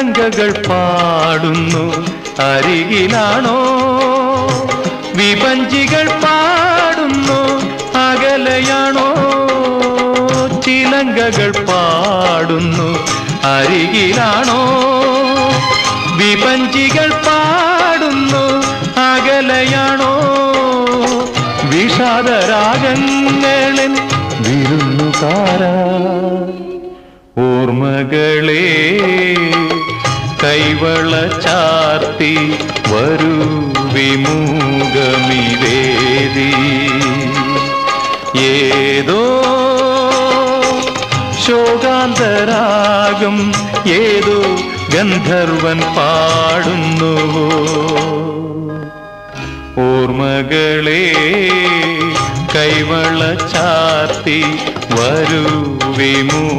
ചിലങ്കകൾ പാടുന്നു. അരികിലാണോ? വിപഞ്ചികൾ പാടുന്നു. അകലയാണോ? ചിലങ്കകൾ പാടുന്നു. അരികിലാണോ? വിപഞ്ചികൾ പാടുന്നു. അകലയാണോ? വിഷാദരാഗങ്ങളിൽ വിരുന്നുകാര ഓർമ്മകളെ കൈവള ചാർത്തി വരൂ വിമൂഗമിവേദി ഏതോ ശോകാന്തരാഗം ഏതോ ഗന്ധർവൻ പാടുന്നുവോ ഓർമ്മകളെ കൈവള ചാർത്തി വരൂ വിമുഖമിവേദി